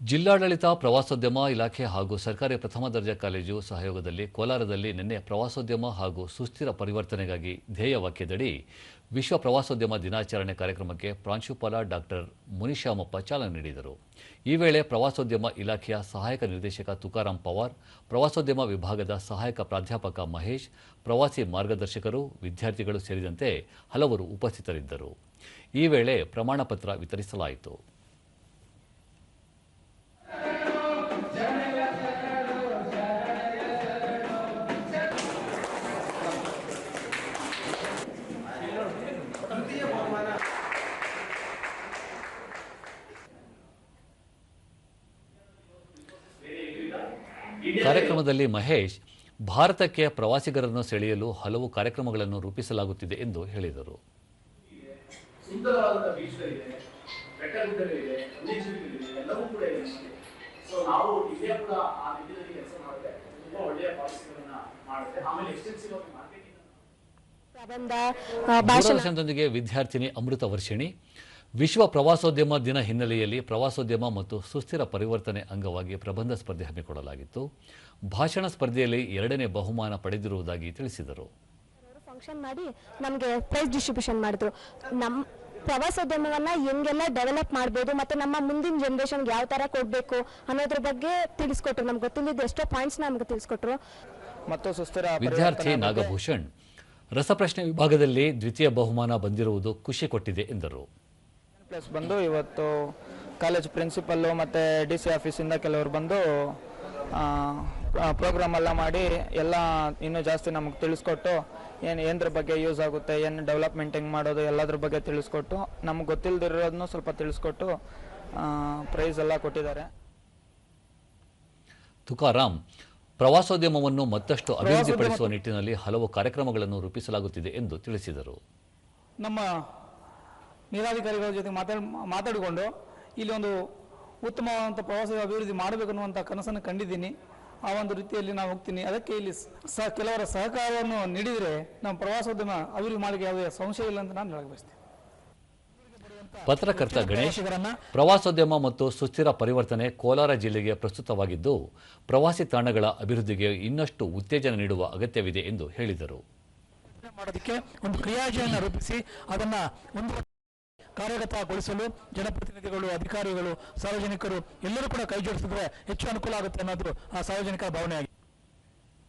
ಜಿಲ್ಲಾಡಳಿತ ಪ್ರವಾಸೋದ್ಯಮ ಇಲಾಖೆ ಹಾಗೂ ಸರ್ಕಾರಿ ಪ್ರಥಮ ದರ್ಜೆ ಕಾಲೇಜು ಸಹಯೋಗದಲ್ಲಿ ಕೋಲಾರದಲ್ಲಿ ನಿನ್ನೆ ಪ್ರವಾಸೋದ್ಯಮ ಹಾಗೂ ಸುಸ್ಥಿರ ಪರಿವರ್ತನೆಗಾಗಿ ಧ್ಯೇಯ ವಾಕ್ಯದಡಿ ವಿಶ್ವ ಪ್ರವಾಸೋದ್ಯಮ ದಿನಾಚರಣೆ ಕಾರ್ಯಕ್ರಮಕ್ಕೆ ಪ್ರಾಂಶುಪಾಲ ಡಾಕ್ಟರ್ ಮುನಿಶಾಮಪ್ಪ ಚಾಲನೆ ನೀಡಿದರು. ಈ ವೇಳೆ ಪ್ರವಾಸೋದ್ಯಮ ಇಲಾಖೆಯ ಸಹಾಯಕ ನಿರ್ದೇಶಕ ತುಕಾರಾಂ ಪವಾರ್, ಪ್ರವಾಸೋದ್ಯಮ ವಿಭಾಗದ ಸಹಾಯಕ ಪ್ರಾಧ್ಯಾಪಕ ಮಹೇಶ್, ಪ್ರವಾಸಿ ಮಾರ್ಗದರ್ಶಕರು, ವಿದ್ಯಾರ್ಥಿಗಳು ಸೇರಿದಂತೆ ಹಲವರು ಉಪಸ್ಥಿತರಿದ್ದರು. ಈ ವೇಳೆ ಪ್ರಮಾಣಪತ್ರ ವಿತರಿಸಲಾಯಿತು. ಕಾರ್ಯಕ್ರಮದಲ್ಲಿ ಮಹೇಶ್ ಭಾರತಕ್ಕೆ ಪ್ರವಾಸಿಗರನ್ನು ಸೆಳೆಯಲು ಹಲವು ಕಾರ್ಯಕ್ರಮಗಳನ್ನು ರೂಪಿಸಲಾಗುತ್ತಿದೆ ಎಂದು ಹೇಳಿದರು. ಸುಂದರವಾದಂಥ ಬೀಚ್ಗಳಿದೆ ಬೆಟ್ಟಗುಡ್ಡಗಳಿದೆ ವನ್ಯಜೀವಿಗಳಿದೆ ಎಲ್ಲವೂ ಕೂಡ ಇದೆ. ನಮ್ಮಲ್ಲಿ ನಾವು ಇಲ್ಲೇ ಕೂಡ ಆ ನಿಟ್ಟಿನಲ್ಲಿ ಕೆಲಸ ಮಾಡಿದ್ರೆ ತುಂಬಾ ಒಳ್ಳೆಯ ಪಾಲಿಸಿಗಳನ್ನ ಮಾಡುತ್ತೆ. ಆಮೇಲೆ ಎಕ್ಸ್ಟೆನ್ಸಿವ್ ಆಗಿ ಮಾರ್ಕೆಟಿಂಗ್ ಪ್ರಬಂಧ ಆ, ದೂರದರ್ಶನದೊಂದಿಗೆ ವಿದ್ಯಾರ್ಥಿನಿ ಅಮೃತ ವರ್ಷಿಣಿ ವಿಶ್ವ ಪ್ರವಾಸೋದ್ಯಮ ದಿನ ಹಿನ್ನೆಲೆಯಲ್ಲಿ ಪ್ರವಾಸೋದ್ಯಮ ಮತ್ತು ಸುಸ್ಥಿರ ಪರಿವರ್ತನೆ ಅಂಗವಾಗಿ ಪ್ರಬಂಧ ಸ್ಪರ್ಧೆ ಹಮ್ಮಿಕೊಳ್ಳಲಾಗಿತ್ತು. ಭಾಷಣ ಸ್ಪರ್ಧೆಯಲ್ಲಿ ಎರಡನೇ ಬಹುಮಾನ ಪಡೆದಿರುವುದಾಗಿ ತಿಳಿಸಿದರು. ಫಂಕ್ಷನ್ ಮಾಡಿ ನಮಗೆ ಪ್ರೈಸ್ ಡಿಸ್ಟ್ರಿಬ್ಯೂಷನ್ ಮಾಡಿದ್ರು. ನಮ್ಮ ಪ್ರವಾಸೋದ್ಯಮವನ್ನ ಹೆಂಗೆಲ್ಲ ಡೆವಲಪ್ ಮಾಡ್ಬೋದು ಮತ್ತೆ ನಮ್ಮ ಮುಂದಿನ ಜನ್ರೇಷನ್ಗೆ ಯಾವ ಥರ ಕೊಡಬೇಕು ಅನ್ನೋದ್ರ ಬಗ್ಗೆ ತಿಳಿಸ್ಕೊಟ್ರು. ನಮ್ಗೆ ಗೊತ್ತಿಲ್ಲದ ಎಷ್ಟೋ ಪಾಯಿಂಟ್ಸ್ ನಮ್ಗೆ ತಿಳಿಸ್ಕೊಟ್ರು. ಮತ್ತು ಸುಸ್ಥಿರ ವಿದ್ಯಾರ್ಥಿ ನಾಗಭೂಷಣ್ ರಸಪ್ರಶ್ನೆ ವಿಭಾಗದಲ್ಲಿ ದ್ವಿತೀಯ ಬಹುಮಾನ ಬಂದಿರುವುದು ಖುಷಿ ಕೊಟ್ಟಿದೆ ಎಂದರು. ಪ್ಲಸ್ ಬಂದು ಇವತ್ತು ಕಾಲೇಜ್ ಪ್ರಿನ್ಸಿಪಲ್ಲು ಮತ್ತು ಡಿ ಸಿ ಆಫೀಸಿಂದ ಕೆಲವರು ಬಂದು ಪ್ರೋಗ್ರಾಮ್ ಎಲ್ಲ ಮಾಡಿ ಎಲ್ಲ ಇನ್ನೂ ಜಾಸ್ತಿ ನಮಗೆ ತಿಳಿಸ್ಕೊಟ್ಟು ಏನು ಏನರ ಬಗ್ಗೆ ಯೂಸ್ ಆಗುತ್ತೆ ಏನು ಡೆವಲಪ್ಮೆಂಟ್ ಹೆಂಗೆ ಮಾಡೋದು ಎಲ್ಲದ್ರ ಬಗ್ಗೆ ತಿಳಿಸ್ಕೊಟ್ಟು ನಮ್ಗೆ ಗೊತ್ತಿಲ್ಲದಿರೋದನ್ನು ಸ್ವಲ್ಪ ತಿಳಿಸ್ಕೊಟ್ಟು ಪ್ರೈಸ್ ಎಲ್ಲ ಕೊಟ್ಟಿದ್ದಾರೆ. ತುಕಾರಾಂ ಪ್ರವಾಸೋದ್ಯಮವನ್ನು ಮತ್ತಷ್ಟು ಅಭಿವೃದ್ಧಿಪಡಿಸುವ ನಿಟ್ಟಿನಲ್ಲಿ ಹಲವು ಕಾರ್ಯಕ್ರಮಗಳನ್ನು ರೂಪಿಸಲಾಗುತ್ತಿದೆ ಎಂದು ತಿಳಿಸಿದರು. ನಮ್ಮ ನೀರಾಧಿಕಾರಿಗಳ ಜೊತೆ ಮಾತಾಡ್ ಮಾತಾಡಿಕೊಂಡು ಇಲ್ಲಿ ಒಂದು ಉತ್ತಮವಾದಂಥ ಪ್ರವಾಸ ಅಭಿವೃದ್ಧಿ ಮಾಡಬೇಕು ಅನ್ನುವಂಥ ಕನಸನ್ನು ಕಂಡಿದ್ದೀನಿ. ಆ ಒಂದು ರೀತಿಯಲ್ಲಿ ನಾವು ಹೋಗ್ತೀನಿ. ಅದಕ್ಕೆ ಇಲ್ಲಿ ಸಹ ಕೆಲವರ ಸಹಕಾರವನ್ನು ನೀಡಿದರೆ ನಮ್ಮ ಪ್ರವಾಸೋದ್ಯಮ ಅಭಿವೃದ್ಧಿ ಮಾಡಲಿಕ್ಕೆ ಯಾವುದೇ ಸಂಶಯ ಇಲ್ಲ ಅಂತ ನಾನು ಹೇಳಕ್ ಬಯಸ್ತೀನಿ. ಪತ್ರಕರ್ತ ಗಣೇಶ್ ಪ್ರವಾಸೋದ್ಯಮ ಮತ್ತು ಸುಸ್ಥಿರ ಪರಿವರ್ತನೆ ಕೋಲಾರ ಜಿಲ್ಲೆಗೆ ಪ್ರಸ್ತುತವಾಗಿದ್ದು ಪ್ರವಾಸಿ ತಾಣಗಳ ಅಭಿವೃದ್ಧಿಗೆ ಇನ್ನಷ್ಟು ಉತ್ತೇಜನ ನೀಡುವ ಅಗತ್ಯವಿದೆ ಎಂದು ಹೇಳಿದರು. ಮಾಡೋದಕ್ಕೆ ಒಂದು ಕ್ರಿಯಾಜೆಯನ್ನು ರೂಪಿಸಿ ಅದನ್ನು ಒಂದು ಕಾರ್ಯಗತಗೊಳಿಸಲು ಜನಪ್ರತಿನಿಧಿಗಳು, ಅಧಿಕಾರಿಗಳು, ಸಾರ್ವಜನಿಕರು ಎಲ್ಲರೂ ಕೂಡ ಕೈ ಜೋಡಿಸಿದ್ರೆ ಹೆಚ್ಚು ಅನುಕೂಲ ಆಗುತ್ತೆ ಅನ್ನೋದು ಆ ಸಾರ್ವಜನಿಕ ಭಾವನೆ